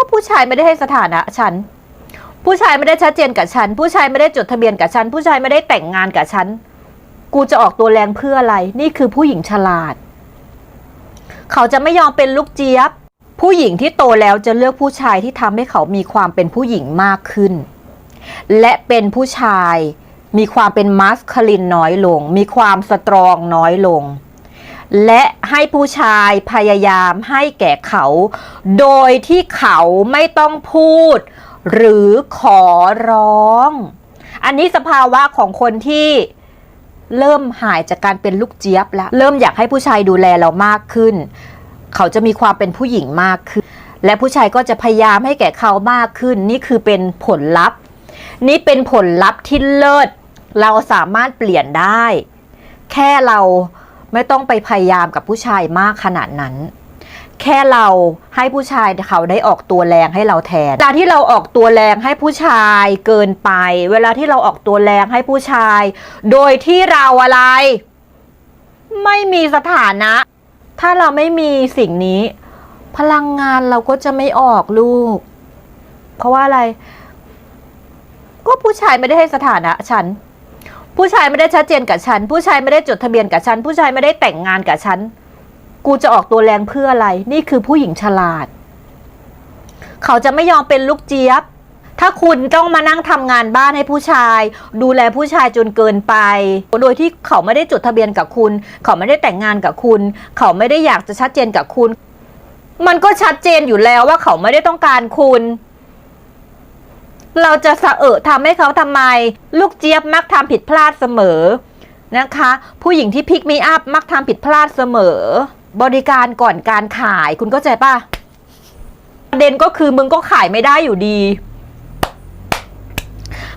็ผู้ชายไม่ได้ให้สถานะฉัน ผู้ชายไม่ได้ชัดเจนกับฉัน ผู้ชายไม่ได้จดทะเบียนกับฉัน ผู้ชายไม่ได้แต่งงานกับฉัน กูจะออกตัวแรงเพื่ออะไร นี่คือผู้หญิงฉลาด เขาจะไม่ยอมเป็นลูกเจี๊ยบ ผู้หญิงที่โตแล้วจะเลือกผู้ชายที่ทำให้เขามีความเป็นผู้หญิงมากขึ้น และเป็นผู้ชายมีความเป็นมัสคลินน้อยลง มีความสตรองน้อยลง และให้ผู้ชายพยายามให้แก่เขา โดยที่เขาไม่ต้องพูด หรือขอร้อง อันนี้สภาวะของคนที่เริ่มหายจากการเป็นลูกเจี๊ยบแล้ว เริ่มอยากให้ผู้ชายดูแลเรามากขึ้น เขาจะมีความเป็นผู้หญิงมากขึ้น และผู้ชายก็จะพยายามให้แก่เขามากขึ้น นี่คือเป็นผลลัพธ์ นี่เป็นผลลัพธ์ที่เลิศ เราสามารถเปลี่ยนได้ แค่เรา ไม่ต้องไปพยายามกับผู้ชายมากขนาดนั้น แค่เราให้ผู้ชายเขาได้ออกตัวแรงให้เราแทนเวลาที่เราออกตัวแรงให้ผู้ชายเกินไป เวลาที่เราออกตัวแรงให้ผู้ชาย โดยที่เราอะไร ไม่มีสถานะ ถ้าเราไม่มีสิ่งนี้ พลังงานเราก็จะไม่ออกลูก เพราะว่าอะไร ก็ผู้ชายไม่ได้ให้สถานะฉัน ผู้ชายไม่ได้ชัดเจนกับฉัน ผู้ชายไม่ได้จดทะเบียนกับฉัน ผู้ชายไม่ได้แต่งงานกับฉัน กูจะออกตัวแรงเพื่ออะไร นี่คือผู้หญิงฉลาด เขาจะไม่ยอมเป็นลูกเจี๊ยบ ถ้าคุณต้องมานั่งทำงานบ้านให้ผู้ชาย ดูแลผู้ชายจนเกินไป โดยที่เขาไม่ได้จดทะเบียนกับคุณ เขาไม่ได้แต่งงานกับคุณ เขาไม่ได้อยากจะชัดเจนกับคุณ มันก็ชัดเจนอยู่แล้วว่าเขาไม่ได้ต้องการคุณ เราจะสะเอะทำให้เขาทำไม ลูกเจี๊ยบมักทำผิดพลาดเสมอนะคะ ผู้หญิงที่พิกมีอัพมักทำผิดพลาดเสมอ บริการก่อนการขายคุณเข้าใจป่ะประเด็นก็คือมึงก็ขายไม่ได้อยู่ดี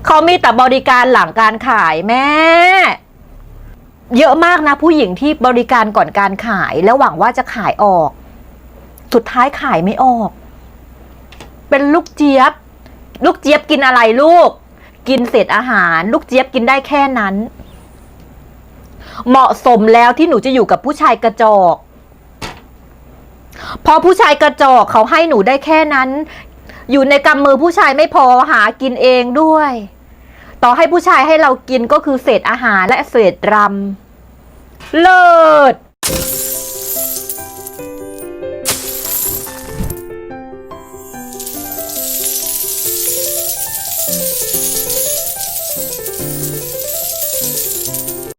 เขามีแต่บริการหลังการขายแม่เยอะมากนะผู้หญิงที่บริการก่อนการขายแล้วหวังว่าจะขายออก สุดท้ายขายไม่ออก เป็นลูกเจี๊ยบ ลูกเจี๊ยบกินอะไรลูก กินเศษอาหาร ลูกเจี๊ยบกินได้แค่นั้น เหมาะสมแล้วที่หนูจะอยู่กับผู้ชายกระจอกพอผู้ชายกระจอกเขาให้หนูได้แค่นั้น อยู่ในกำมือผู้ชายไม่พอหากินเองด้วย ต่อให้ผู้ชายให้เรากินก็คือเศษอาหารและเศษรำเลิศ